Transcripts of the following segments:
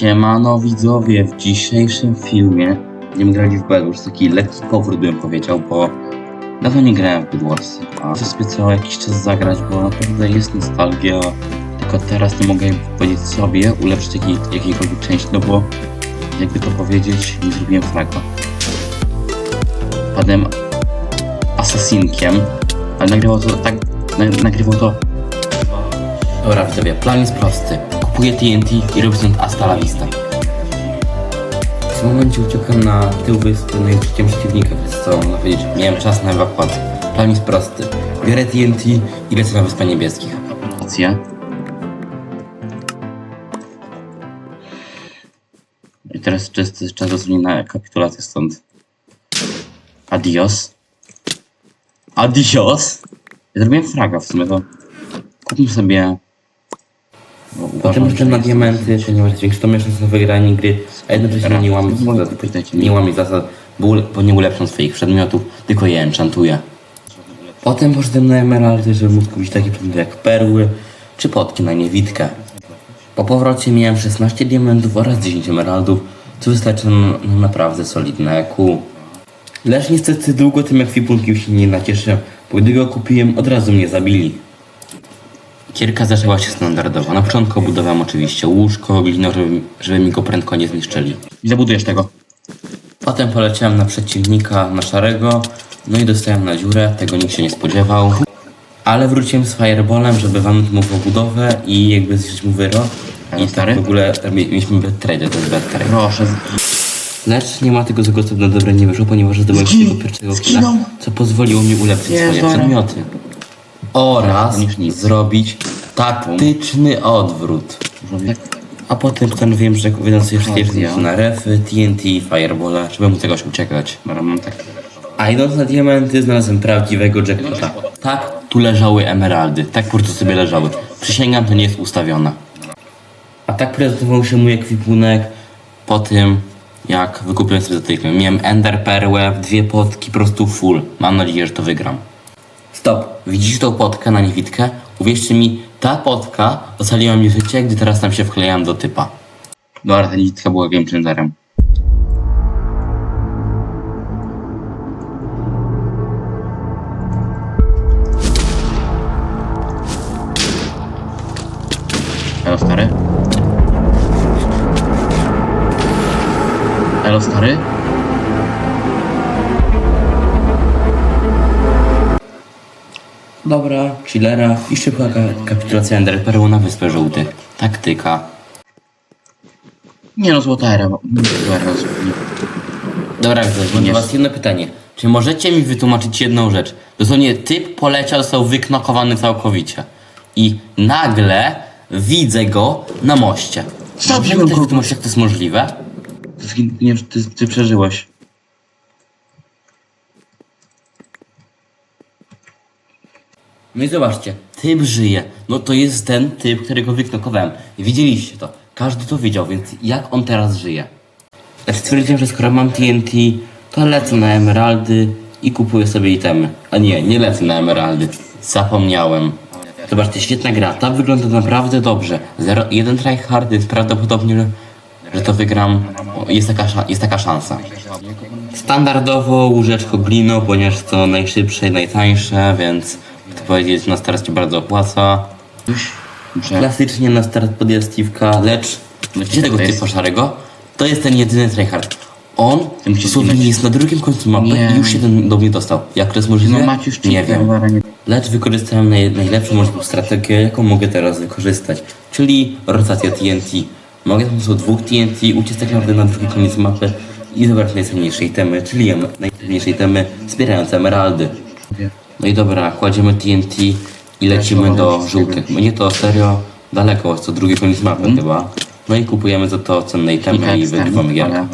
Siemano widzowie, w dzisiejszym filmie będziemy grali w Bedwars, taki lekki powrót bym powiedział, bo dawno nie grałem w Bedwars, a chcę sobie co jakiś czas zagrać, bo naprawdę jest nostalgia, tylko teraz nie mogę powiedzieć sobie, ulepszyć jakiej, jakiejkolwiek części, no bo jakby to powiedzieć, nie zrobiłem fraga. Padłem asasinkiem, ale nagrywał to tak, na, nagrywał to Dobra widzowie, plan jest prosty. Kupuję TNT i robię stąd Asta la Vista. W tym momencie uciekam na tył wyspy, przeciwiem przeciwnika, więc co można powiedzieć, miałem czas na ewakuację. Plan jest prosty. Biorę TNT i lecę na Wyspę Niebieskich. Rację. I teraz czas, czas dosłownie na kapitulację stąd. Adios. Adios? Ja zrobiłem fraga w sumie, to kupmy sobie... Potem uważam, że na jest- diamenty, ponieważ zwiększył miesiąc na wygranie gry, a jednocześnie nie mogę zasad, mnie. nie łamię zasad, bo, ule- bo nie ulepszam swoich przedmiotów, tylko je enchantuję. Potem poszedłem na emeraldy, żeby móc kupić takie przedmioty jak perły, czy potki na niewidkę. Po powrocie miałem 16 diamentów oraz 10 emeraldów, co wystarczy na, na naprawdę solidne EQ. Lecz niestety długo tym ekwipunkiem się nie nacieszę, bo gdy go kupiłem od razu mnie zabili. Kierka zaczęła się standardowo. Na początku budowałem oczywiście łóżko, glino, żeby, żeby mi go prędko nie zniszczyli. I zabudujesz tego. Potem poleciałem na przeciwnika, na szarego, no i dostałem na dziurę, tego nikt się nie spodziewał. Ale wróciłem z fireballem, żeby wam mu budowę i jakby zniszczyć mu wyrok. I stary? tak w ogóle mie- mieliśmy bad trade, to jest bad trade. Proszę. Lecz nie ma tego co na dobre nie wyszło, ponieważ zdobyłem Zgin- tego pierwszego killa, co pozwoliło mi ulepszyć swoje przedmioty. Oraz zrobić taktyczny odwrót. A potem postanowiłem, że wydam sobie wszystkie Okazja. rzeczy na refy, TNT, fireballa, żeby móc jakoś uciekać. Dobra, mam tak. A idąc na diamenty znalazłem prawdziwego jackpota. Tak, tu leżały emeraldy, tak po prostu sobie leżały. Przysięgam, to nie jest ustawione. A tak prezentował się mój ekwipunek po tym, jak wykupiłem sobie zatykłem. Miałem ender perłę, dwie potki, po prostu full. Mam nadzieję, że to wygram. Stop. Widzisz tą potkę na niewidkę? Uwierzcie mi, ta potka ocaliła mi życie, gdy teraz tam się wklejam do typa. Dobra, ta nitka była game changerem. Elo stary? Elo stary? Dobra, chillera i szybka ka- kapitulacja Ender Perły na Wyspę Żółtych. Taktyka. Nie no, złota era. Dobra, widzę, mam do was jedno pytanie. Czy możecie mi wytłumaczyć jedną rzecz? Dosłownie typ poleciał, został wyknokowany całkowicie. I nagle widzę go na moście. Stop, Możecie nie mi też go- wytłumaczyć, jak to jest możliwe? Ty, zgin- nie, ty, ty przeżyłeś. No i zobaczcie, typ żyje. No to jest ten typ, którego wyknokowałem. Widzieliście to. Każdy to wiedział, więc jak on teraz żyje? Stwierdziłem, że skoro mam TNT, to lecę na emeraldy i kupuję sobie itemy. A nie, nie lecę na emeraldy. Zapomniałem. Zobaczcie, świetna gra. Ta wygląda naprawdę dobrze. Zero, jeden tryhard jest prawdopodobnie, że- że to wygram. Jest taka, jest taka szansa. Standardowo łóżeczko glino, ponieważ to najszybsze i najtańsze, więc powiedzieć, na start się bardzo opłaca. Klasycznie na start podjazd Steve'ka, lecz gdzie tego typa szarego? To jest ten jedyny tryhard. On dosłownie jest na drugim końcu mapy Nie. i już się ten do mnie dostał. Jak to jest możliwe? No Maciuś, nie wiem. Lecz wykorzystałem naj, najlepszą możliwą strategię, jaką mogę teraz wykorzystać, czyli rotacja TNT. Mogę za pomocą dwóch TNT uciec tak naprawdę na drugi koniec mapy i zebrać najcenniejszej temy, czyli najcenniejszej temy zbierając emeraldy. No i dobra, kładziemy TNT i lecimy do żółtych. Mnie to serio daleko, to drugi koniec mapy chyba. No i kupujemy za to cenne itemy i wygrywamy gierkę.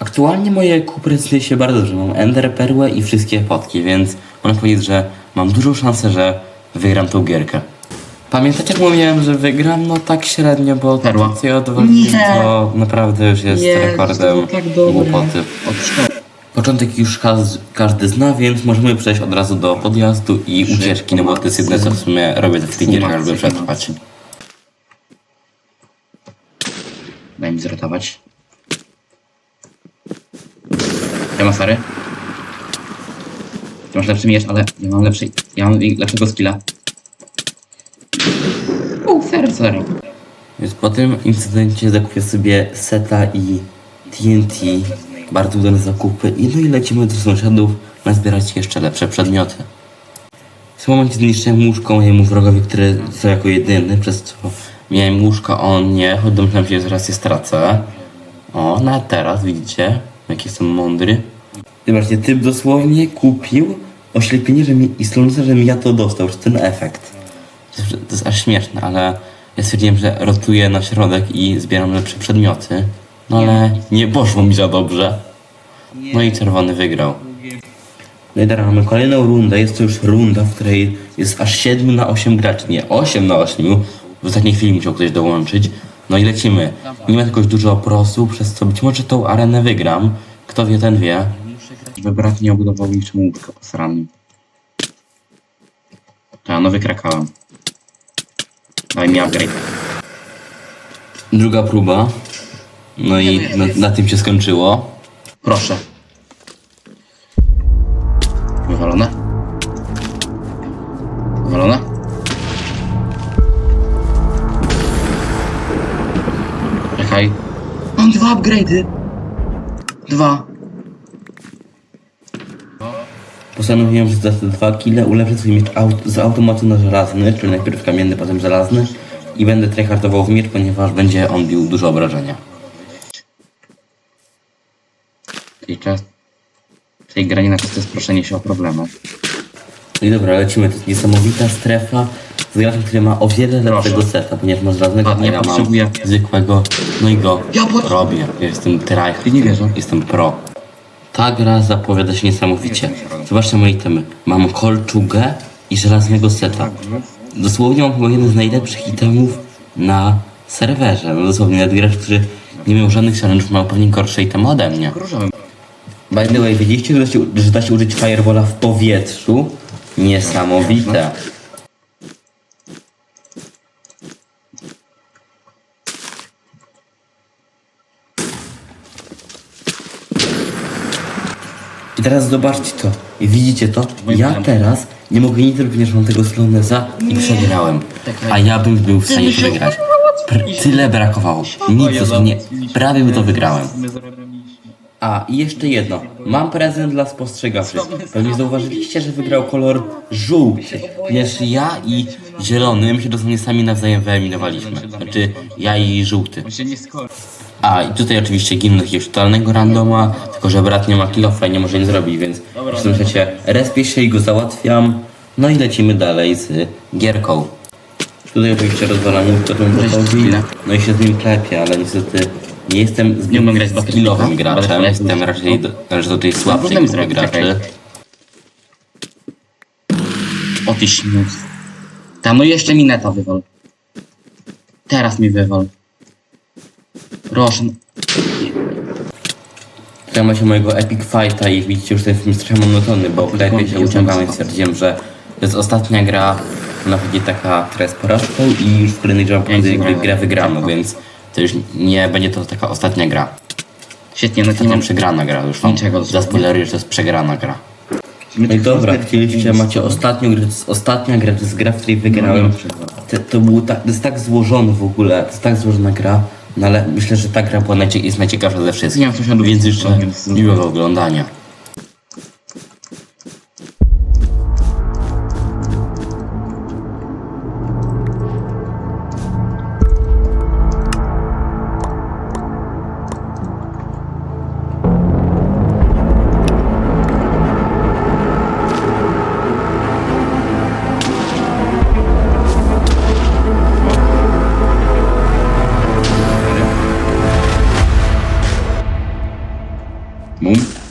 Aktualnie moje kupry prezentuje się bardzo dobrze. Mam Ender Perłę i wszystkie potki, więc można powiedzieć, że mam dużą szansę, że wygram tą gierkę. Pamiętacie jak mówiłem, że wygram? No tak średnio, bo Perła. to co ja odwaliłem Nie. to naprawdę już jest Jezu, rekordem tak dobre. głupoty. Początek już kaz- każdy zna, więc możemy przejść od razu do podjazdu i ucieczki, no bo to jest jedyne co w sumie robię w tych gierkach, żeby przetrwać. Daj mi zrotować. Ja ma stary. Ty masz lepszy miecz, ale ja mam lepszy. Ja mam lepszego skilla. U, zero, zero. Więc po tym incydencie zakupię sobie seta i TNT. Bardzo udane zakupy. I no i lecimy do sąsiadów nazbierać jeszcze lepsze przedmioty. W tym momencie zniszczyłem łóżko mojemu wrogowi, który został jako jedyny, przez co miałem łóżko, on nie, choć domyślam się, że zaraz je stracę. O, no a teraz widzicie, jak jestem mądry. Zobaczcie, typ dosłownie kupił oślepienie, że mi, i slonce, żebym ja to dostał, że ten efekt. To jest, to jest aż śmieszne, ale ja stwierdziłem, że rotuję na środek i zbieram lepsze przedmioty. No ale nie poszło mi za dobrze. No i czerwony wygrał. No i teraz mamy kolejną rundę. Jest to już runda, w której jest aż 7 na 8 graczy. Nie, 8 na 8. W ostatniej chwili musiał ktoś dołączyć. No i lecimy. Nie ma jakoś dużo oprosu, przez co być może tą arenę wygram. Kto wie, ten wie. Żeby brat nie obudował niczym łóżka posranym. Tak, no wykrakałem. Daj mi upgrade. Druga próba. No i na, na tym się skończyło. Proszę. Wywalone? Wywalone? Czekaj. Mam dwa upgrade'y. Dwa. Postanowiłem, że za te dwa kile ulepszę swój miecz aut z automatu na żelazny, czyli najpierw kamienny, potem żelazny i będę tryhardował w miecz, ponieważ będzie on bił dużo obrażenia. Tej czas... Tej granie na jest proszenie się o problemy. No i dobra, lecimy. To jest niesamowita strefa z graczem, który ma o wiele lepszego seta, ponieważ ma żelaznego, A, a ja mam potrzebuję- zwykłego. No i go Ja po- robię. Ja Jestem tryhard. Nie wierzę. Jestem pro. Ta gra zapowiada się niesamowicie. Zobaczcie moje itemy. Mam kolczugę i żelaznego seta. Dosłownie mam chyba jeden z najlepszych itemów na serwerze. No dosłownie, nawet gracz, który nie miał żadnych challenge'ów, miał pewnie gorsze itemy ode mnie. Różowym. By the way, wiedzieliście, że da się, że da się użyć firewalla w powietrzu? Niesamowite. I teraz zobaczcie to. I widzicie to? Ja teraz nie mogę nic zrobić, ponieważ mam tego Sloneza i przegrałem. A ja bym był w stanie to wygrać. Pr- tyle brakowało. Nic dosłownie. Prawie by to wygrałem. A, i jeszcze jedno. Mam prezent dla spostrzegawczych. Pewnie zauważyliście, że wygrał kolor żółty. Ponieważ ja i zielony, my się dosłownie sami nawzajem wyeliminowaliśmy. Znaczy, ja i żółty. A, i tutaj oczywiście ginę jakiegoś totalnego randoma, tylko że brat nie ma kilofa i nie może nic zrobić, więc w tym sensie respię się i go załatwiam. No i lecimy dalej z gierką. Tutaj oczywiście rozwalam bratowi, chwilę. no i się z nim klepię, ale niestety nie jestem Nie umiem grać z zbyt skillowym basketballa. graczem, Ale- jestem raczej do, należę do tej słabszej problem grupy zrobić, graczy. O ty śmieć. Tam no jeszcze mi neta wywal. Teraz mi wywal. Proszę. no. Ma się mojego epic fighta i widzicie już ten film jest trochę monotonny, bo lepiej się uciągałem i stwierdziłem, że to jest ostatnia gra, ona będzie taka, która jest porażką i już w kolejnej grze grę wygramy, więc to już nie będzie to taka ostatnia gra. Świetnie, no nie Ostatnia mam przegrana gra, już wam Niczego zaspoileruję, że to jest przegrana gra. No i dobra, chcieliście, macie ostatnią grę, to jest ostatnia gra, to jest gra, w której wygrałem. To, to, było tak, to jest tak złożone w ogóle, to jest tak złożona gra, no ale myślę, że ta gra była najcie, jest najciekawsza ze wszystkich. Nie Więc jeszcze miłego oglądania. Boom.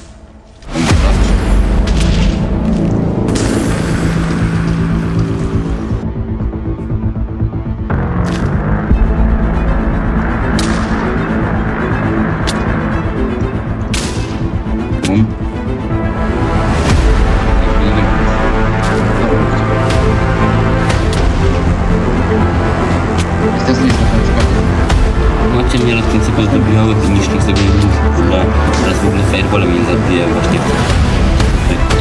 Nie rozkręcę tylko do białych i niszczą z tego nie muszę w ogóle. Teraz w ogóle fireballem mnie zabije właśnie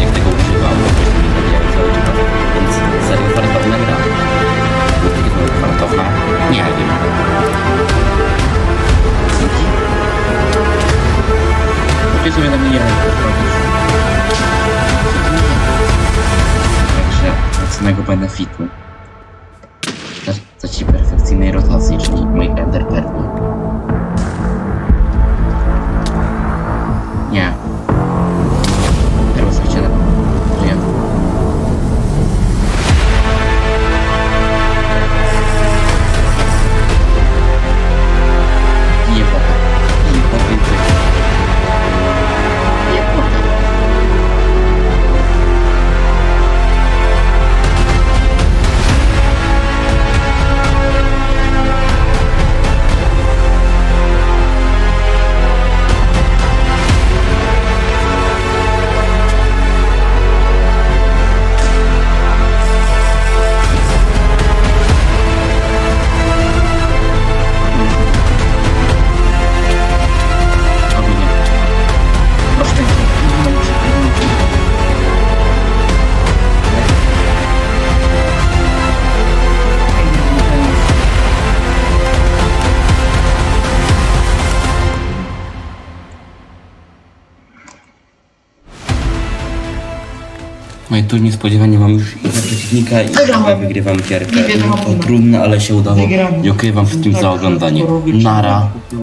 jak tego używam, bo właśnie mnie zabijają cały czas. Więc serio fartowna gra. Fartowna? Nie wiem. Dzięki. Wiesz, że mnie nie. Także mocnego benefitu. Za, za ci perfekcyjnej rotacji, czyli moich ender No i tu niespodziewanie mam już i przeciwnika i Wygrałem. wygrywam gierkę. Wiadomo, To trudne, ale się udało. Wygrałem. Dziękuję wam wszystkim za oglądanie. Nara.